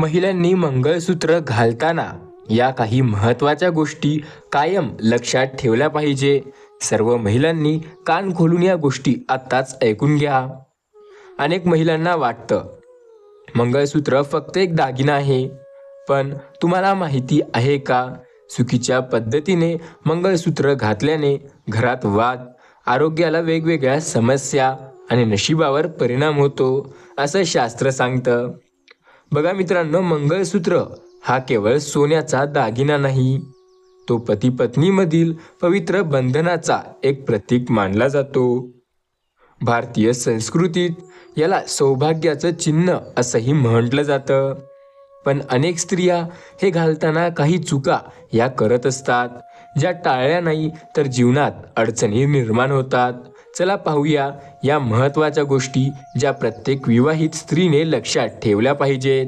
महिलांनी मंगळसूत्र घालताना या काही महत्त्वाच्या गोष्टी कायम लक्षात ठेवल्या पाहिजे. सर्व महिलांनी कान खोलून या गोष्टी आत्ताच ऐकून घ्या. अनेक महिलांना वाटतं मंगळसूत्र फक्त एक दागिना आहे पण तुम्हाला माहिती आहे का? चुकीच्या पद्धतीने मंगळसूत्र घातल्याने घरात वाद आरोग्याला वेगवेगळ्या समस्या आणि नशिबावर परिणाम होतो असं शास्त्र सांगतं. बघा मित्रांनो मंगळसूत्र हा केवळ सोन्याचा दागिना नाही. तो पती पत्नीमधील पवित्र बंधनाचा एक प्रतीक मानला जातो. भारतीय संस्कृतीत याला सौभाग्याचं चिन्ह असंही म्हटलं जातं. पण अनेक स्त्रिया हे घालताना काही चुका या करत असतात. ज्या टाळल्या नाही तर जीवनात अडचणी निर्माण होतात. चला पाहूया या महत्त्वाच्या गोष्टी ज्या प्रत्येक विवाहित स्त्रीने लक्षात ठेवल्या पाहिजेत.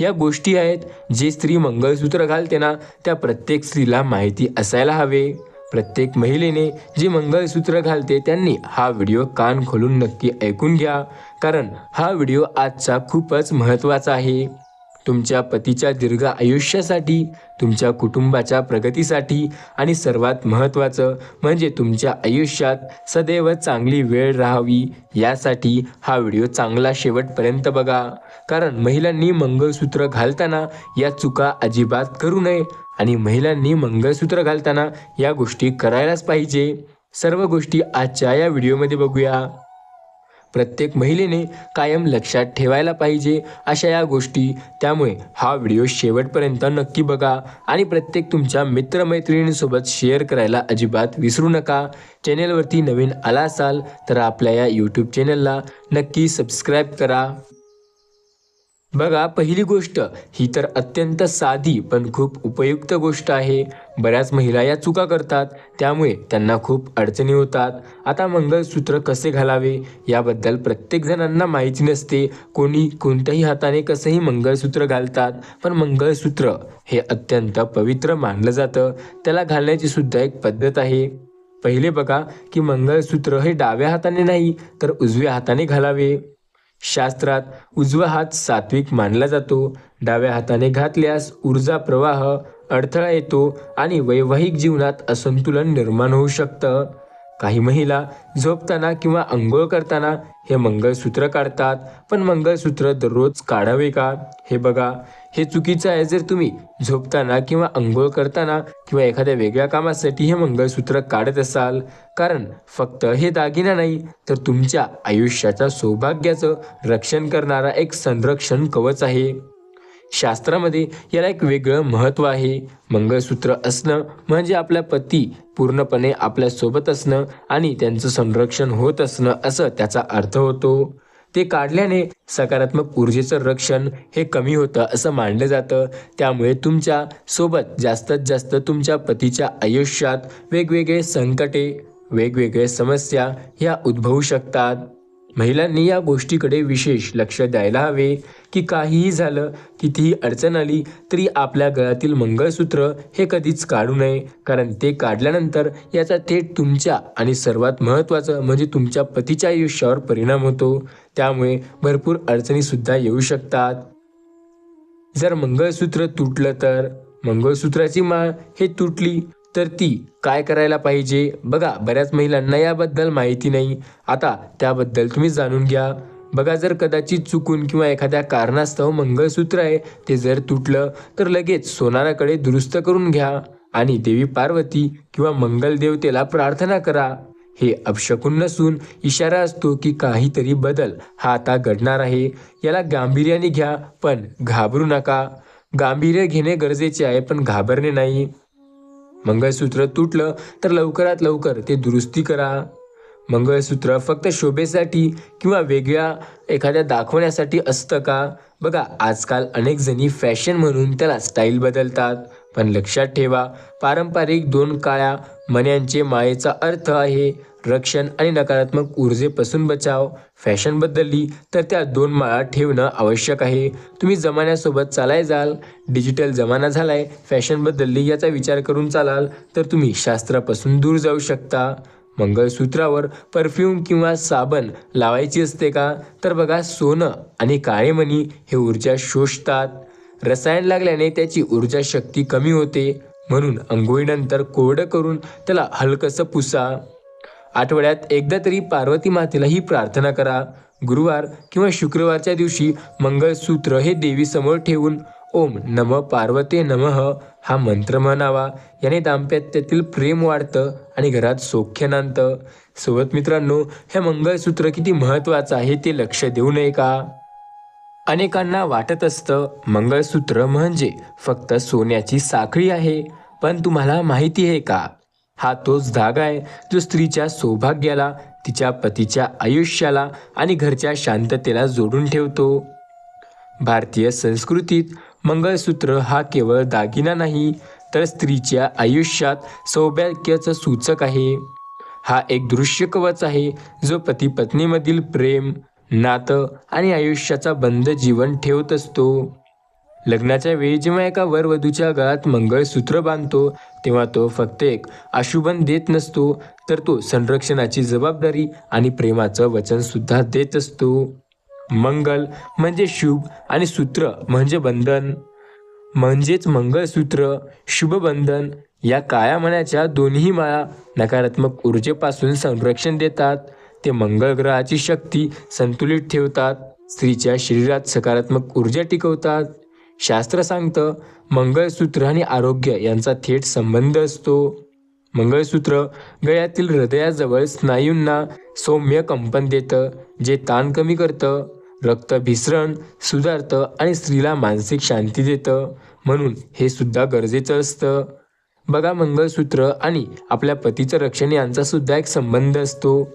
या गोष्टी आहेत जे स्त्री मंगळसूत्र घालते ना त्या प्रत्येक स्त्रीला माहिती असायला हवे. प्रत्येक महिलेने जे मंगळसूत्र घालते त्यांनी हा व्हिडिओ कान खोलून नक्की ऐकून घ्या कारण हा व्हिडिओ आजचा खूपच महत्त्वाचा आहे. तुमच्या पतीच्या दीर्घ आयुष्यासाठी तुमच्या कुटुंबाच्या प्रगतीसाठी आणि सर्वात महत्त्वाचं म्हणजे तुमच्या आयुष्यात सदैव चांगली वेळ राहावी यासाठी हा व्हिडिओ चांगला शेवटपर्यंत बघा. कारण महिलांनी मंगळसूत्र घालताना या चुका अजिबात करू नये आणि महिलांनी मंगळसूत्र घालताना या गोष्टी करायलाच पाहिजे. सर्व गोष्टी आजच्या या व्हिडिओमध्ये बघूया. प्रत्येक महिलेने कायम लक्षात ठेवायला पाहिजे अशा या गोष्टी. त्यामुळे हा व्हिडिओ शेवटपर्यंत नक्की बघा आणि प्रत्येक तुमच्या मित्रमैत्रिणींसोबत शेअर करायला अजिबात विसरू नका. चॅनेलवरती नवीन आला असाल तर आपल्या या यूट्यूब चॅनलला नक्की सबस्क्राईब करा. बघा पहिली गोष्ट ही तर अत्यंत साधी पण खूप उपयुक्त गोष्ट आहे. बऱ्याच महिला या चुका करतात त्यामुळे त्यांना खूप अडचणी होतात. आता मंगळसूत्र कसे घालावे याबद्दल प्रत्येक जणांना माहिती नसते. कोणी कोणत्याही हाताने कसंही मंगळसूत्र घालतात पण मंगळसूत्र हे अत्यंत पवित्र मानलं जातं. त्याला घालण्याची सुद्धा एक पद्धत आहे. पहिले बघा की मंगळसूत्र हे डाव्या हाताने नाही तर उजव्या हाताने घालावे. शास्त्रात उजवा हात सात्विक मानला जातो. डाव्या हाताने घातल्यास ऊर्जा प्रवाह अडथळा येतो आणि वैवाहिक जीवनात असंतुलन निर्माण होऊ शकतं. काही महिला झोपताना किंवा आंघोळ करताना हे मंगळसूत्र काढतात. पण मंगळसूत्र दररोज काढावे का? हे बघा. हे चुकीचं आहे जर तुम्ही झोपताना किंवा आंघोळ करताना किंवा एखाद्या वेगळ्या कामासाठी हे मंगळसूत्र काढत असाल. कारण फक्त हे दागिना नाही तर तुमच्या आयुष्याच्या सौभाग्याचं रक्षण करणारा एक संरक्षण कवच आहे. शास्त्रामध्ये याला एक वेगळं महत्त्व आहे. मंगळसूत्र असणं म्हणजे आपला पती पूर्णपणे आपल्यासोबत असणं आणि त्यांचं संरक्षण होत असणं असं त्याचा अर्थ होतो. ते काढल्याने सकारात्मक ऊर्जेचं रक्षण हे कमी होतं असं मानलं जातं. त्यामुळे तुमच्यासोबत जास्तीत जास्त तुमच्या पतीच्या आयुष्यात वेगवेगळे संकटे वेगवेगळ्या समस्या ह्या उद्भवू शकतात. महिलांनी या गोष्टीकडे विशेष लक्ष द्यायला हवे की काहीही झालं कितीही अडचण आली तरी आपल्या गळ्यातील मंगळसूत्र हे कधीच काढू नये. कारण ते काढल्यानंतर याचा थेट तुमच्या आणि सर्वात महत्त्वाचं म्हणजे तुमच्या पतीच्या आयुष्यावर परिणाम होतो. त्यामुळे भरपूर अडचणीसुद्धा येऊ शकतात. जर मंगळसूत्र तुटलं तर? मंगळसूत्राची माळ हे तुटली तर ती काय करायला पाहिजे? बघा बऱ्याच महिलांना याबद्दल माहिती नाही. आता त्याबद्दल तुम्ही जाणून घ्या. बघा जर कदाचित चुकून किंवा एखाद्या कारणास्तव मंगळसूत्र आहे ते जर तुटलं तर लगेच सोनाराकडे दुरुस्त करून घ्या. आणि देवी पार्वती किंवा मंगल देवतेला प्रार्थना करा. हे अपशकून नसून इशारा असतो की काहीतरी बदल हा आता घडणार आहे. याला गांभीर्याने घ्या पण घाबरू नका. गांभीर्य घेणे गरजेचे आहे पण घाबरणे नाही. मंगळसूत्र तुटलं तर लवकरात लवकर ते दुरुस्ती करा. मंगळसूत्र फक्त शोभेसाठी किंवा वेगळ्या एखाद्या दाखवण्यासाठी असतं का? बघा आजकाल अनेक जणी फॅशन म्हणून त्याला स्टाईल बदलतात. पण लक्षात ठेवा पारंपरिक दोन काळ्या मण्यांचे मायेचा अर्थ आहे रक्षण आणि नकारात्मक ऊर्जेपासून बचाव. फॅशन बदलली तर त्या दोन माळा ठेवणं आवश्यक आहे. तुम्ही जमान्यासोबत चालाय जाल. डिजिटल जमाना झालाय. फॅशन बदलली याचा विचार करून चालाल. तर तुम्ही शास्त्रापासून दूर जाऊ शकता. मंगळसूत्रावर परफ्यूम किंवा साबण लावायची असते का? तर बघा सोनं आणि काळेमणी हे ऊर्जा शोषतात. रसायन लागल्याने त्याची ऊर्जा शक्ती कमी होते. म्हणून अंघोळीनंतर कोरडं करून त्याला हलकसं पुसा. आठवड्यात एकदा तरी पार्वती मातेला ही प्रार्थना करा. गुरुवार किंवा शुक्रवारच्या दिवशी मंगळसूत्र हे देवीसमोर ठेवून ओम नम पार्वते नमः हा मंत्र म्हणावा. याने दाम्पत्यातील प्रेम वाढतं आणि घरात सौख्य नांदतं. सोबत मित्रांनो हे मंगळसूत्र किती महत्त्वाचं आहे ते लक्ष देऊ नये का? अनेकांना वाटत असतं मंगळसूत्र म्हणजे फक्त सोन्याची साखळी आहे. पण तुम्हाला माहिती आहे का? हा तोच धागा आहे जो स्त्रीच्या सौभाग्याला तिच्या पतीच्या आयुष्याला आणि घरच्या शांततेला जोडून ठेवतो. भारतीय संस्कृतीत मंगळसूत्र हा केवळ दागिना नाही तर स्त्रीच्या आयुष्यात सौभाग्याचं सूचक आहे. हा एक दृश्य कवच आहे जो पती पत्नीमधील प्रेम नातं आणि आयुष्याचा बंद जीवन ठेवत असतो. लग्नाच्या वेळी जेव्हा एका वरवधूच्या गळ्यात मंगळसूत्र बांधतो तेव्हा तो फक्त एक आशुबन देत नसतो तर तो संरक्षणाची जबाबदारी आणि प्रेमाचं वचन सुद्धा देत असतो. मंगल म्हणजे शुभ आणि सूत्र म्हणजे बंधन. म्हणजेच मंगळसूत्र शुभबंधन या काळ्या मनाच्या दोन्ही माळा नकारात्मक ऊर्जेपासून संरक्षण देतात. ते मंगळ ग्रहाची शक्ती संतुलित ठेवतात. स्त्रीच्या शरीरात सकारात्मक ऊर्जा टिकवतात. शास्त्र सांगतं मंगळसूत्र आणि आरोग्य यांचा थेट संबंध असतो. मंगळसूत्र गळ्यातील हृदयाजवळ स्नायूंना सौम्य कंपन देतं जे ताण कमी करतं रक्तभिसरण सुधारतं आणि स्त्रीला मानसिक शांती देतं. म्हणून हे सुद्धा गरजेचं असतं. बघा मंगळसूत्र आणि आपल्या पतीचं रक्षण यांचा सुद्धा एक संबंध असतो.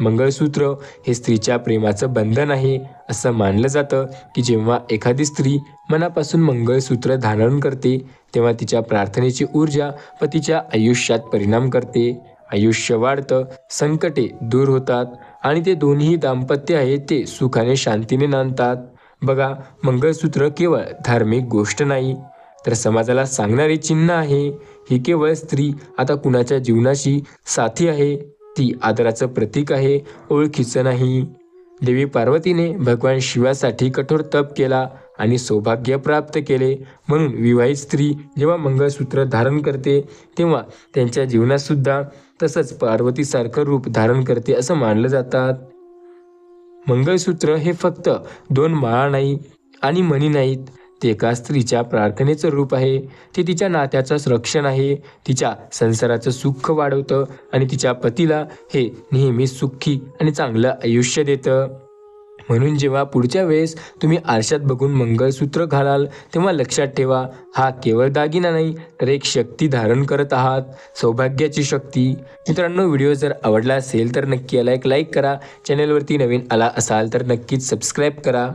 मंगळसूत्र हे स्त्रीच्या प्रेमाचं बंधन आहे असं मानलं जातं की जेव्हा एखादी स्त्री मनापासून मंगळसूत्र धारण करते तेव्हा तिच्या प्रार्थनेची ऊर्जा पतीच्या आयुष्यात परिणाम करते. आयुष्य वाढतं संकटे दूर होतात आणि ते दोन्ही दाम्पत्य आहे ते सुखाने शांतीने नांदतात. बघा मंगळसूत्र केवळ धार्मिक गोष्ट नाही तर समाजाला सांगणारे चिन्ह आहे. ही केवळ स्त्री आता कुणाच्या जीवनाशी साथी आहे? ती आदराचं प्रतीक आहे ओळखीचं नाही. देवी पार्वतीने भगवान शिवासाठी कठोर तप केला आणि सौभाग्य प्राप्त केले. म्हणून विवाहित स्त्री जेव्हा मंगळसूत्र धारण करते तेव्हा त्यांच्या जीवनातसुद्धा तसंच पार्वतीसारखं रूप धारण करते असं मानलं जातात. मंगळसूत्र हे फक्त दोन माळा नाही आणि मणी नाहीत. ते एका स्त्रीच्या प्रार्थनेचं रूप आहे. ते तिच्या नात्याचं रक्षण आहे. तिच्या संसाराचं सुख वाढवतं आणि तिच्या पतीला हे नेहमी सुखी आणि चांगलं आयुष्य देतं. म्हणून जेव्हा पुढच्या वेळेस तुम्ही आरशात बघून मंगळसूत्र घालाल तेव्हा लक्षात ठेवा हा केवळ दागिना नाही तर एक शक्ती धारण करत आहात सौभाग्याची शक्ती. मित्रांनो व्हिडिओ जर आवडला असेल तर नक्की याला एक लाईक करा. चॅनलवरती नवीन आला असाल तर नक्कीच सबस्क्राईब करा.